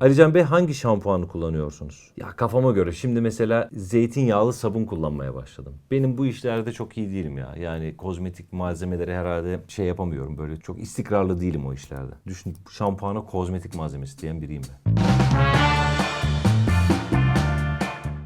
Alican Bey hangi şampuanı kullanıyorsunuz? Ya kafama göre şimdi mesela zeytinyağlı sabun kullanmaya başladım. Benim bu işlerde çok iyi değilim ya. Yani kozmetik malzemeleri herhalde şey yapamıyorum. Böyle çok istikrarlı değilim o işlerde. Düşün şampuana kozmetik malzemesi diyen biriyim ben.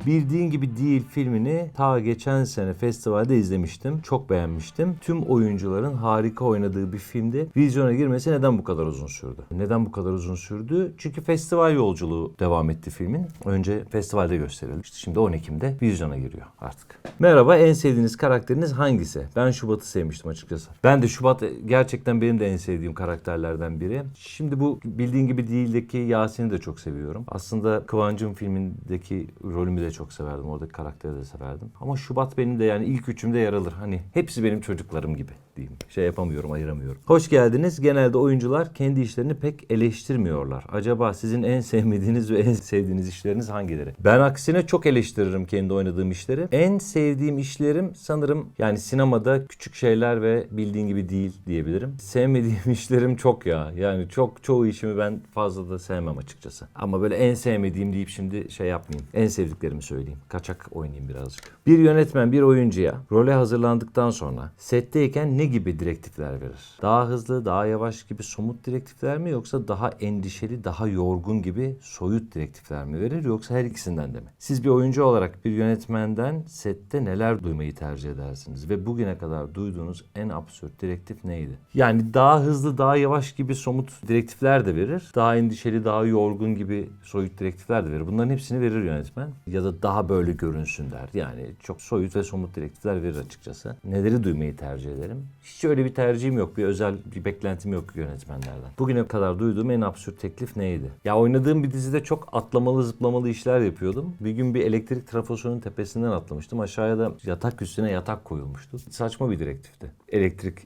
Bildiğin gibi değil filmini ta geçen sene festivalde izlemiştim. Çok beğenmiştim. Tüm oyuncuların harika oynadığı bir filmdi. Vizyona girmesi neden bu kadar uzun sürdü? Neden bu kadar uzun sürdü? Çünkü festival yolculuğu devam etti filmin. Önce festivalde gösterilmişti. Şimdi 10 Ekim'de vizyona giriyor artık. Merhaba en sevdiğiniz karakteriniz hangisi? Ben Şubat'ı sevmiştim açıkçası. Ben de Şubat gerçekten benim de en sevdiğim karakterlerden biri. Şimdi bu bildiğin gibi değildeki Yasin'i de çok seviyorum. Aslında Kıvancım filmindeki rolümü de çok severdim. Oradaki karakteri de severdim. Ama Şubat benim de yani ilk üçümde yer alır. Hani hepsi benim çocuklarım gibi diyeyim. Şey yapamıyorum, ayıramıyorum. Hoş geldiniz. Genelde oyuncular kendi işlerini pek eleştirmiyorlar. Acaba sizin en sevmediğiniz ve en sevdiğiniz işleriniz hangileri? Ben aksine çok eleştiririm kendi oynadığım işleri. En sevdiğim işlerim sanırım yani sinemada küçük şeyler ve bildiğin gibi değil diyebilirim. Sevmediğim işlerim çok ya. Yani çok çoğu işimi ben fazla da sevmem açıkçası. Ama böyle en sevmediğim deyip şimdi şey yapmayayım. En sevdiklerimi söyleyeyim. Kaçak oynayayım birazcık. Bir yönetmen bir oyuncuya role hazırlandıktan sonra setteyken ne gibi direktifler verir? Daha hızlı, daha yavaş gibi somut direktifler mi yoksa daha endişeli, daha yorgun gibi soyut direktifler mi verir yoksa her ikisinden de mi? Siz bir oyuncu olarak bir yönetmenden sette neler duymayı tercih edersiniz ve bugüne kadar duyduğunuz en absürt direktif neydi? Yani daha hızlı, daha yavaş gibi somut direktifler de verir. Daha endişeli, daha yorgun gibi soyut direktifler de verir. Bunların hepsini verir yönetmen. Ya da daha böyle görünsün der. Yani çok soyut ve somut direktifler verir açıkçası. Neleri duymayı tercih ederim? Hiç öyle bir tercihim yok. Bir özel bir beklentim yok yönetmenlerden. Bugüne kadar duyduğum en absürt teklif neydi? Ya oynadığım bir dizide çok atlamalı zıplamalı işler yapıyordum. Bir gün bir elektrik trafosunun tepesinden atlamıştım. Aşağıya da yatak üstüne yatak koyulmuştu. Saçma bir direktifti. Elektrik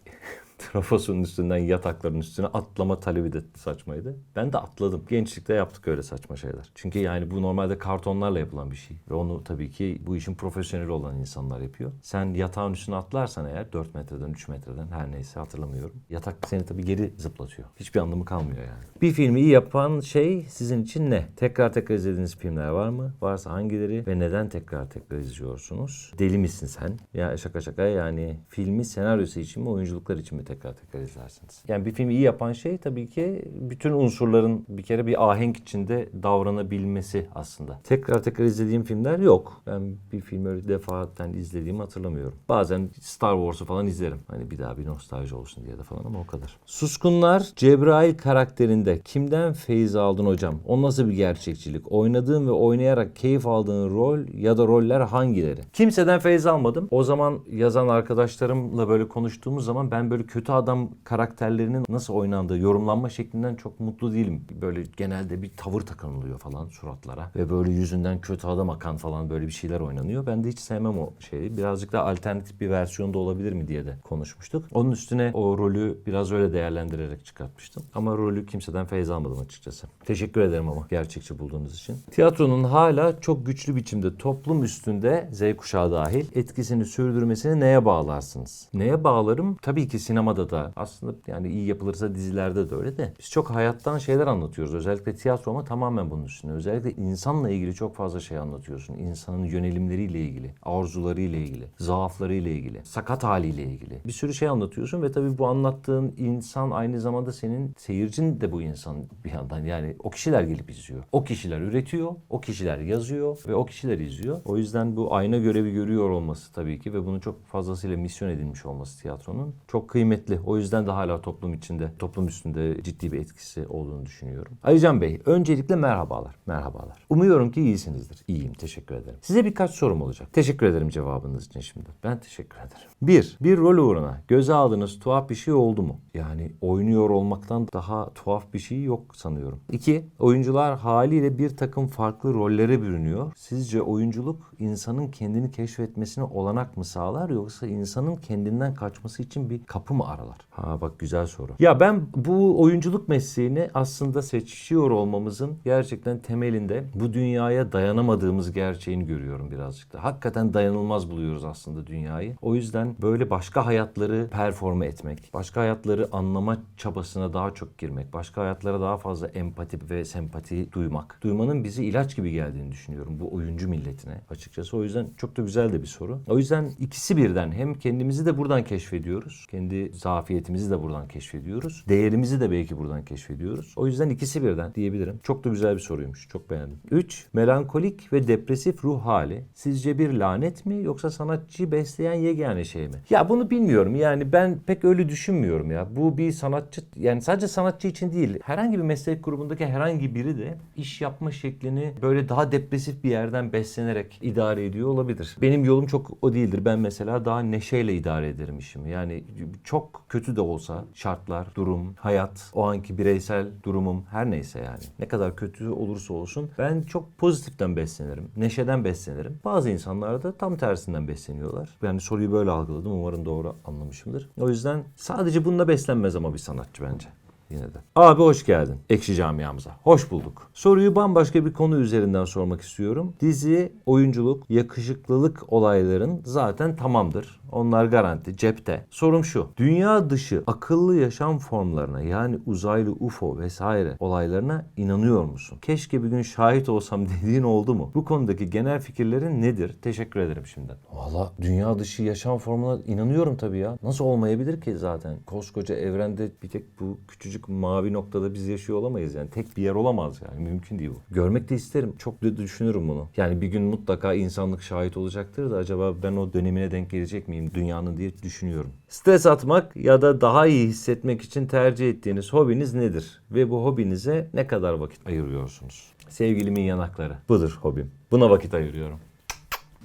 trafosunun üstünden yatakların üstüne atlama talebi de saçmaydı. Ben de atladım. Gençlikte yaptık öyle saçma şeyler. Çünkü yani bu normalde kartonlarla yapılan bir şey. Ve onu tabii ki bu işin profesyoneli olan insanlar yapıyor. Sen yatağın üstüne atlarsan eğer 4 metreden 3 metreden her neyse hatırlamıyorum. Yatak seni tabii geri zıplatıyor. Hiçbir anlamı kalmıyor yani. Bir filmi iyi yapan şey sizin için ne? Tekrar tekrar izlediğiniz filmler var mı? Varsa hangileri ve neden tekrar tekrar izliyorsunuz? Deli misin sen? Ya şaka şaka yani filmi senaryosu için mi oyunculuklar için mi tekrar tekrar izlersiniz? Yani bir filmi iyi yapan şey tabii ki bütün unsurların bir kere bir ahenk içinde davranabilmesi aslında. Tekrar tekrar izlediğim filmler yok. Ben bir filmi öyle defaten izlediğimi hatırlamıyorum. Bazen Star Wars'u falan izlerim. Hani bir daha bir nostalji olsun diye de falan ama o kadar. Suskunlar Cebrail karakterinde kimden feyiz aldın hocam? O nasıl bir gerçekçilik? Oynadığın ve oynayarak keyif aldığın rol ya da roller hangileri? Kimseden feyiz almadım. O zaman yazan arkadaşlarımla böyle konuştuğumuz zaman ben böyle kötü adam karakterlerinin nasıl oynandığı, yorumlanma şeklinden çok mutlu değilim. Böyle genelde bir tavır takınılıyor falan suratlara ve böyle yüzünden kötü adam akan falan böyle bir şeyler oynanıyor. Ben de hiç sevmem o şeyi. Birazcık da alternatif bir versiyonda olabilir mi diye de konuşmuştuk. Onun üstüne o rolü biraz öyle değerlendirerek çıkartmıştım. Ama rolü kimseden feyiz almadım açıkçası. Teşekkür ederim ama gerçekçi bulduğunuz için. Tiyatronun hala çok güçlü biçimde toplum üstünde Z kuşağı dahil etkisini sürdürmesini neye bağlarsınız? Neye bağlarım? Tabii ki sinemada da aslında yani iyi yapılırsa dizilerde de öyle de. Biz çok hayattan şeyler anlatıyoruz. Özellikle tiyatro ama tamamen bunun üstüne. Özellikle insanla ilgili çok fazla şey anlatıyorsun. İnsanın yönelimleriyle ilgili, arzularıyla ilgili, zaaflarıyla ilgili, sakat haliyle ilgili. Bir sürü şey anlatıyorsun ve tabii bu anlattığın insan aynı zamanda senin seyircin de bu insan bir yandan. Yani o kişiler gelip izliyor. O kişiler üretiyor, o kişiler yazıyor ve o kişiler izliyor. O yüzden bu ayna görevi görüyor olması tabii ki ve bunu çok fazlasıyla misyon edilmiş olması tiyatronun çok kıymetli. O yüzden de hala toplum içinde, toplum üstünde ciddi bir etkisi olduğunu düşünüyorum. Alican Bey, öncelikle merhabalar. Merhabalar. Umuyorum ki iyisinizdir. İyiyim, teşekkür ederim. Size birkaç sorum olacak. Teşekkür ederim cevabınız için şimdi. Ben teşekkür ederim. Bir, bir rol uğruna göze aldığınız tuhaf bir şey oldu mu? Yani oynuyor olmaktan daha tuhaf bir şey yok sanıyorum. İki, oyuncular haliyle bir takım farklı rollere bürünüyor. Sizce oyunculuk insanın kendini keşfetmesine olanak mı sağlar yoksa insanın kendinden kaçması için bir kapı mı aralar? Ha bak güzel soru. Ya ben bu oyunculuk mesleğini aslında seçiyor olmamızın gerçekten temelinde bu dünyaya dayanamadığımız gerçeğini görüyorum birazcık da. Hakikaten dayanılmaz buluyoruz aslında dünyayı. O yüzden böyle başka hayatları performe etmek, başka hayatları anlama çabasına daha çok girmek, başka hayatlara daha fazla empati ve sempati duymak. Duymanın bizi ilaç gibi geldiğini düşünüyorum bu oyuncu milletine açıkçası. O yüzden çok da güzel de bir soru. O yüzden ikisi birden hem kendimizi de buradan keşfediyoruz. Kendi zafiyetimizi de buradan keşfediyoruz. Değerimizi de belki buradan keşfediyoruz. O yüzden ikisi birden diyebilirim. Çok da güzel bir soruymuş. Çok beğendim. 3. Melankolik ve depresif ruh hali. Sizce bir lanet mi yoksa sanatçıyı besleyen yegane şey mi? Ya bunu bilmiyorum. Yani ben pek öyle düşünmüyorum ya. Bu bir sanatçı yani sadece sanatçı için değil. Herhangi bir meslek grubundaki herhangi biri de iş yapma şeklini böyle daha depresif bir yerden beslenerek idare ediyor olabilir. Benim yolum çok o değildir. Ben mesela daha neşeyle idare ederim işimi. Yani çok kötü de olsa şartlar, durum, hayat, o anki bireysel durumum her neyse yani. Ne kadar kötü olursa olsun ben çok pozitiften beslenirim. Neşeden beslenirim. Bazı insanlar da tam tersinden besleniyorlar. Yani soruyu böyle algıladım. Umarım doğru anlamışımdır. O yüzden sadece bununla beslenmez ama bir sanatçı bence yine de. Abi hoş geldin Ekşi Camiamıza. Hoş bulduk. Soruyu bambaşka bir konu üzerinden sormak istiyorum. Dizi, oyunculuk, yakışıklılık olayların zaten tamamdır. Onlar garanti, cepte. Sorum şu. Dünya dışı akıllı yaşam formlarına yani uzaylı UFO vesaire olaylarına inanıyor musun? Keşke bir gün şahit olsam dediğin oldu mu? Bu konudaki genel fikirlerin nedir? Teşekkür ederim şimdiden. Valla dünya dışı yaşam formuna inanıyorum tabii ya. Nasıl olmayabilir ki zaten? Koskoca evrende bir tek bu küçücük mavi noktada biz yaşıyor olamayız yani. Tek bir yer olamaz yani. Mümkün değil bu. Görmek de isterim. Çok da düşünürüm bunu. Yani bir gün mutlaka insanlık şahit olacaktır da acaba ben o dönemine denk gelecek miyim dünyanın diye düşünüyorum. Stres atmak ya da daha iyi hissetmek için tercih ettiğiniz hobiniz nedir? Ve bu hobinize ne kadar vakit ayırıyorsunuz? Sevgilimin yanakları. Budur hobim. Buna vakit ayırıyorum.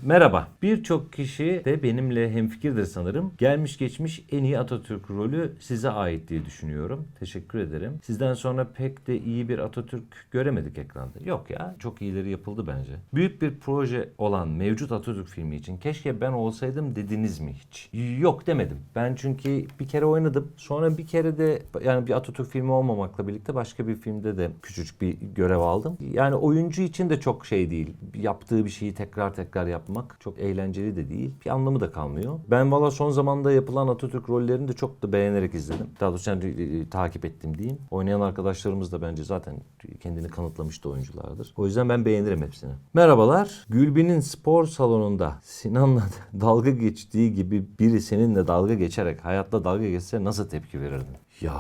Merhaba. Birçok kişi de benimle hemfikirdir sanırım. Gelmiş geçmiş en iyi Atatürk rolü size ait diye düşünüyorum. Teşekkür ederim. Sizden sonra pek de iyi bir Atatürk göremedik ekranda. Yok ya. Çok iyileri yapıldı bence. Büyük bir proje olan mevcut Atatürk filmi için keşke ben olsaydım dediniz mi hiç? Yok demedim. Ben çünkü bir kere oynadım. Sonra bir kere de yani bir Atatürk filmi olmamakla birlikte başka bir filmde de küçücük bir görev aldım. Yani oyuncu için de çok şey değil. Yaptığı bir şeyi tekrar tekrar yapmak çok eğlenceli de değil. Bir anlamı da kalmıyor. Ben valla son zamanda yapılan Atatürk rollerini de çok da beğenerek izledim. Daha doğrusu yani, e, takip ettim diyeyim. Oynayan arkadaşlarımız da bence zaten kendini kanıtlamıştı oyunculardır. O yüzden ben beğenirim hepsini. Merhabalar. Gülbin'in spor salonunda Sinan'la dalga geçtiği gibi biri seninle dalga geçerek hayatta dalga geçse nasıl tepki verirdin? Ya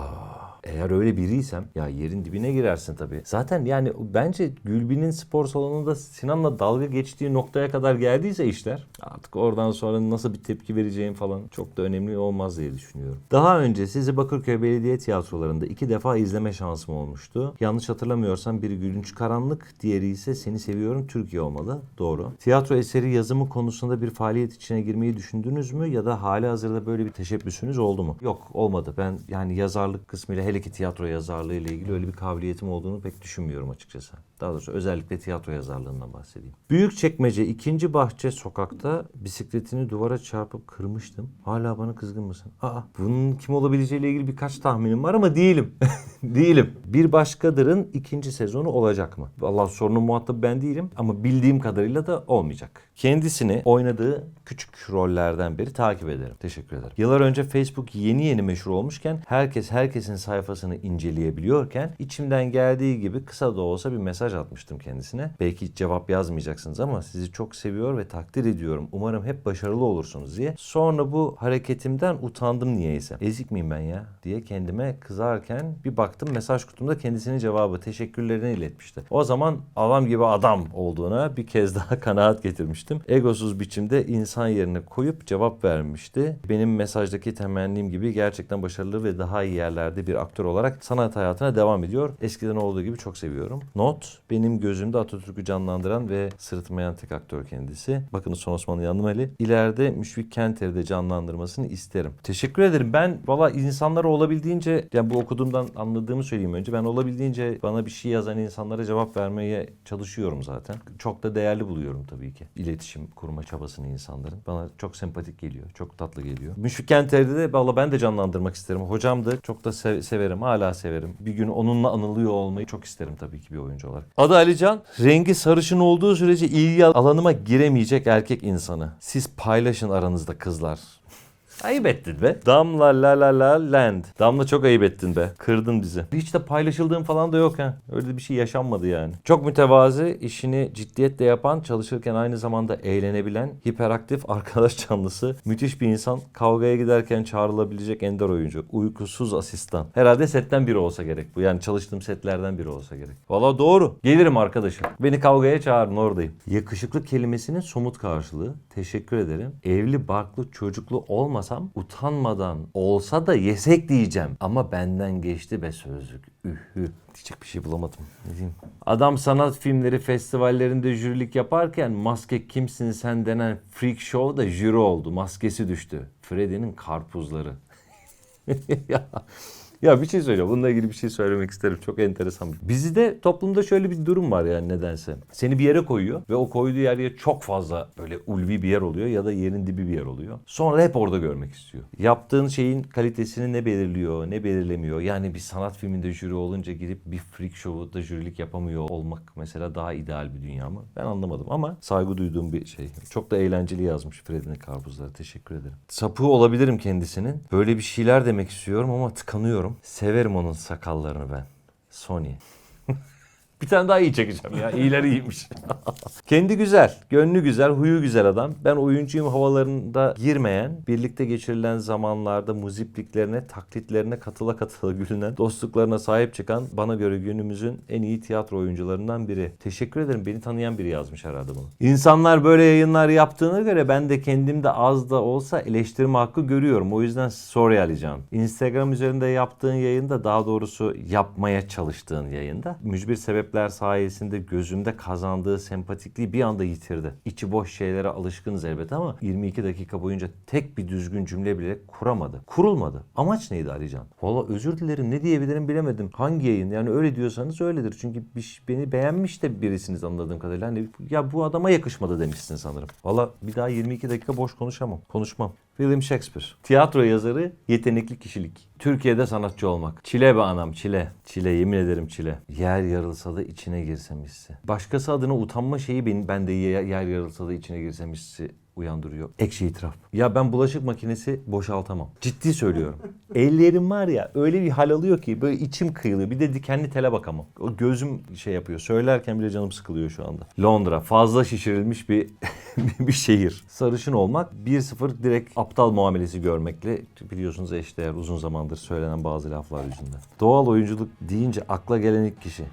eğer öyle biriysem ya yerin dibine girersin tabii. Zaten yani bence Gülbin'in spor salonunda Sinan'la dalga geçtiği noktaya kadar geldiyse işler artık oradan sonra nasıl bir tepki vereceğim falan çok da önemli olmaz diye düşünüyorum. Daha önce sizi Bakırköy Belediye Tiyatrolarında iki defa izleme şansım olmuştu. Yanlış hatırlamıyorsam biri Gülünç Karanlık, diğeri ise Seni Seviyorum Türkiye olmalı. Doğru. Tiyatro eseri yazımı konusunda bir faaliyet içine girmeyi düşündünüz mü ya da hali hazırda böyle bir teşebbüsünüz oldu mu? Yok olmadı. Ben yani yazarlık kısmıyla hele ki tiyatro yazarlığı ile ilgili öyle bir kabiliyetim olduğunu pek düşünmüyorum açıkçası. Daha doğrusu özellikle tiyatro yazarlığından bahsedeyim. Büyükçekmece 2. Bahçe sokakta bisikletini duvara çarpıp kırmıştım. Hala bana kızgın mısın? Aa bunun kim olabileceğiyle ilgili birkaç tahminim var ama değilim. değilim. Bir Başkadır'ın ikinci sezonu olacak mı? Vallahi sorunun muhatabı ben değilim ama bildiğim kadarıyla da olmayacak. Kendisini oynadığı küçük rollerden beri takip ederim. Teşekkür ederim. Yıllar önce Facebook yeni yeni meşhur olmuşken herkes herkesin sayfasını inceleyebiliyorken içimden geldiği gibi kısa da olsa bir mesaj atmıştım kendisine. Belki hiç cevap yazmayacaksınız ama sizi çok seviyor ve takdir ediyorum. Umarım hep başarılı olursunuz diye. Sonra bu hareketimden utandım niyeyse. Ezik miyim ben ya diye kendime kızarken bir baktım mesaj kutumda kendisinin cevabı teşekkürlerini iletmişti. O zaman adam gibi adam olduğuna bir kez daha kanaat getirmiştim. Egosuz biçimde insan yerine koyup cevap vermişti. Benim mesajdaki temennim gibi gerçekten başarılı ve daha iyi yerlerde bir aktör olarak sanat hayatına devam ediyor. Eskiden olduğu gibi çok seviyorum. Not, benim gözümde Atatürk'ü canlandıran ve sırıtmayan tek aktör kendisi. Bakın Son Osmanlı Yanımeli. İleride Müşfik Kenter'i de canlandırmasını isterim. Teşekkür ederim. Ben valla insanlara olabildiğince, yani bu okuduğumdan anladığımı söyleyeyim önce. Ben olabildiğince bana bir şey yazan insanlara cevap vermeye çalışıyorum zaten. Çok da değerli buluyorum tabii ki. İletişim kurma çabasını insanların. Bana çok sempatik geliyor. Çok tatlı geliyor. Müşfik Kenter'i de valla ben de canlandırmak isterim. Hocamdı. Çok da sev- severim. Hala severim. Bir gün onunla anılıyor olmayı çok isterim tabii ki bir oyuncu olarak. Adı Alican. Rengi sarışın olduğu sürece ilgi alanıma giremeyecek erkek insanı. Siz paylaşın aranızda kızlar. Ayıp ettin be. Damla la la la land. Damla çok ayıp ettin be. Kırdın bizi. Hiç de paylaşıldığım falan da yok ha. Öyle bir şey yaşanmadı yani. Çok mütevazı, işini ciddiyetle yapan, çalışırken aynı zamanda eğlenebilen, hiperaktif arkadaş canlısı, müthiş bir insan, kavgaya giderken çağrılabilecek ender oyuncu, uykusuz asistan. Herhalde setten biri olsa gerek bu. Yani çalıştığım setlerden biri olsa gerek. Valla doğru. Gelirim arkadaşım. Beni kavgaya çağırın oradayım. Yakışıklı kelimesinin somut karşılığı. Teşekkür ederim. Evli, barklı, çocuklu olmasam utanmadan olsa da yesek diyeceğim. Ama benden geçti be sözlük. Ühü. Diyecek bir şey bulamadım. Ne diyeyim? Adam sanat filmleri festivallerinde jürilik yaparken maske kimsin sen denen freak show'da jüri oldu. Maskesi düştü. Freddy'nin karpuzları. ya, ya bir şey söyle. Bununla ilgili bir şey söylemek isterim. Çok enteresan. Bizde toplumda şöyle bir durum var yani nedense. Seni bir yere koyuyor ve o koyduğu yer çok fazla böyle ulvi bir yer oluyor ya da yerin dibi bir yer oluyor. Sonra hep orada görmek istiyor. Yaptığın şeyin kalitesini ne belirliyor, ne belirlemiyor. Yani bir sanat filminde jüri olunca gidip bir freak show'da jürilik yapamıyor olmak mesela daha ideal bir dünya mı? Ben anlamadım ama saygı duyduğum bir şey. Çok da eğlenceli yazmış Freddy'nin karpuzları. Teşekkür ederim. Sapığı olabilirim kendisinin. Böyle bir şeyler demek istiyorum ama tıkanıyorum. Severim onun sakallarını ben. Sony. Bir tane daha iyi çekeceğim ya. İyileri iyiymiş. Kendi güzel, gönlü güzel, huyu güzel adam. Ben oyuncuyum havalarında girmeyen, birlikte geçirilen zamanlarda muzipliklerine, taklitlerine katıla katıla gülünen, dostluklarına sahip çıkan bana göre günümüzün en iyi tiyatro oyuncularından biri. Teşekkür ederim. Beni tanıyan biri yazmış herhalde bunu. İnsanlar böyle yayınlar yaptığına göre ben de kendimde az da olsa eleştirme hakkı görüyorum. O yüzden sorry Alican. Instagram üzerinde yaptığın yayında daha doğrusu yapmaya çalıştığın yayında mücbir sebepler sayesinde gözümde kazandığı sempatikliği bir anda yitirdi. İçi boş şeylere alışkınız elbette ama 22 dakika boyunca tek bir düzgün cümle bile kuramadı. Kurulmadı. Amaç neydi Alican? Valla özür dilerim ne diyebilirim bilemedim. Hangi yayın? Yani öyle diyorsanız öyledir. Çünkü beni beğenmiş de birisiniz anladığım kadarıyla. Hani ya bu adama yakışmadı demişsin sanırım. Valla bir daha 22 dakika boş konuşamam. Konuşmam. William Shakespeare. Tiyatro yazarı, yetenekli kişilik. Türkiye'de sanatçı olmak. Çile be anam çile. Çile yemin ederim çile. Yer yarılsa da içine girsem hissi. Başkası adına utanma şeyi benim bende yer yer yarılsa da içine girsem hissi uyandırıyor. Ekşi itiraf. Ya ben bulaşık makinesi boşaltamam. Ciddi söylüyorum. Ellerim var ya öyle bir hal alıyor ki böyle içim kıyılıyor. Bir de dikenli tele bakamam. O gözüm şey yapıyor. Söylerken bile canım sıkılıyor şu anda. Londra fazla şişirilmiş bir bir şehir. Sarışın olmak 1-0 direkt aptal muamelesi görmekle biliyorsunuz eşdeğer uzun zamandır söylenen bazı laflar yüzünden. Doğal oyunculuk deyince akla gelen ilk kişi.